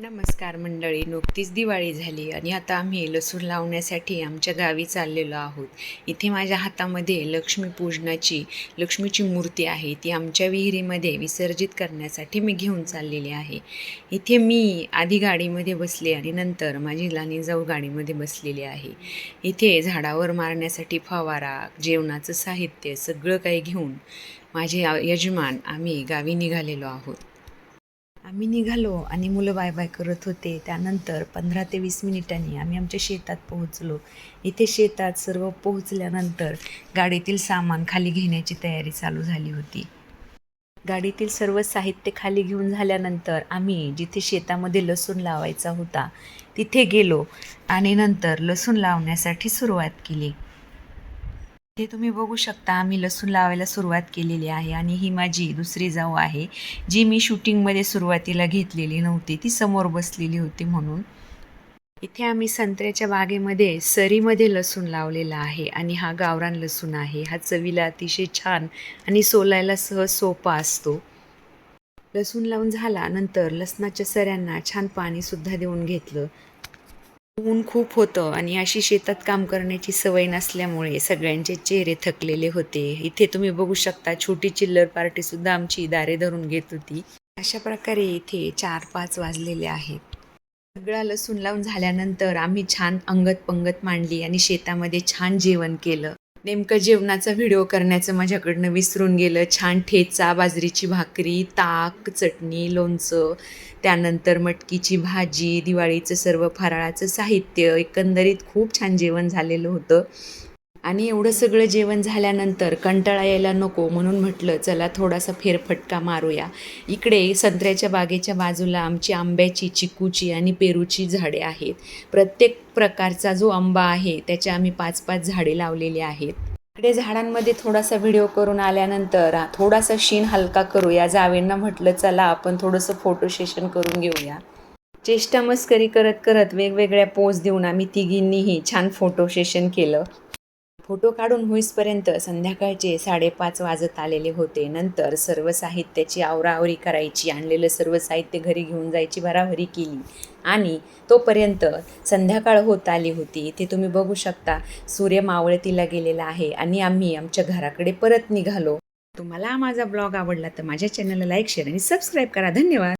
नमस्कार मंडळी नुकतीच दिवाळी झाली आणि आता आम्ही लसूण लावण्यासाठी आमच्या गावी चाललेलो आहोत. इथे माझ्या हातामध्ये लक्ष्मीपूजनाची लक्ष्मीची मूर्ती आहे. ती आमच्या विहिरीमध्ये विसर्जित करण्यासाठी मी घेऊन चाललेली आहे. इथे मी आधी गाडीमध्ये बसले आणि नंतर माझी लानी जाऊ गाडीमध्ये बसलेली आहे. इथे झाडावर मारण्यासाठी फवारा जेवणाचं साहित्य सगळं काही घेऊन माझे यजमान आम्ही गावी निघालेलो आहोत. आम्ही निघालो आणि मुलं बाय बाय करत होते. त्यानंतर पंधरा ते वीस मिनिटांनी आम्ही आमच्या शेतात पोहोचलो. इथे शेतात सर्व पोहोचल्यानंतर गाडीतील सामान खाली घेण्याची तयारी चालू झाली होती. गाडीतील सर्व साहित्य खाली घेऊन झाल्यानंतर आम्ही जिथे शेतामध्ये लसूण लावायचा होता तिथे गेलो आणि नंतर लसूण लावण्यासाठी सुरुवात केली. इथे तुम्ही बघू शकता आम्ही लसूण लावायला सुरुवात केलेली आहे आणि ही माझी दुसरी जाऊ आहे जी मी शूटिंगमध्ये सुरुवातीला घेतलेली नव्हती ती समोर बसलेली होती म्हणून. इथे आम्ही संत्र्याच्या बागेमध्ये सरीमध्ये लसूण लावलेला आहे आणि हा गावरान लसूण आहे. हा चवीला अतिशय छान आणि सोलायला सहज सोपा असतो. लसूण लावून झाला नंतर लसणाच्या सऱ्यांना छान पाणीसुद्धा देऊन घेतलं. ऊन खूप होतं आणि अशी शेतात काम करण्याची सवय नसल्यामुळे सगळ्यांचे चेहरे थकलेले होते. इथे तुम्ही बघू शकता छोटी चिल्लर पार्टीसुद्धा आमची दारे धरून घेत होती. अशा प्रकारे इथे चार पाच वाजलेले आहेत. सगळा लसूण लावून झाल्यानंतर आम्ही छान अंगत पंगत मांडली आणि शेतामध्ये छान जेवण केलं. नेमकं जेवणाचा व्हिडिओ करण्याचं माझ्याकडनं विसरून गेलं. छान ठेचा बाजरीची भाकरी ताक चटणी लोणचं त्यानंतर मटकीची भाजी दिवाळीचं सर्व फराळाचं साहित्य एकंदरीत खूप छान जेवण झालेलं होतं. आणि एवढं सगळं जेवण झाल्यानंतर कंटाळा यायला नको म्हणून म्हटलं चला थोडासा फेरफटका मारूया. इकडे संत्र्याच्या बागेच्या बाजूला आमची आंब्याची चिकूची आणि पेरूची झाडे आहेत. प्रत्येक प्रकारचा जो आंबा आहे त्याच्या आम्ही पाच पाच झाडे लावलेली आहेत. इकडे झाडांमध्ये थोडासा व्हिडिओ करून आल्यानंतर थोडासा शीन हलका करूया. जावेंना म्हटलं चला आपण थोडंसं फोटो सेशन करून घेऊया. चेष्टा मस्करी करत करत वेगवेगळ्या पोज देऊन आम्ही तिघींनीही छान फोटो सेशन केलं. फोटो काढून होईसपर्यंत संध्याकाळचे साडेपाच वाजत आलेले होते. नंतर सर्व साहित्याची आवराआवरी करायची आणलेलं सर्व साहित्य घरी घेऊन जायची भराभरी केली आणि तोपर्यंत संध्याकाळ होत आली होती. इथे तुम्ही बघू शकता सूर्य मावळतीला गेलेला आहे आणि आम्ही आमच्या घराकडे परत निघालो. तुम्हाला माझा ब्लॉग आवडला तर माझ्या चॅनलला लाईक शेअर आणि सबस्क्राईब करा. धन्यवाद!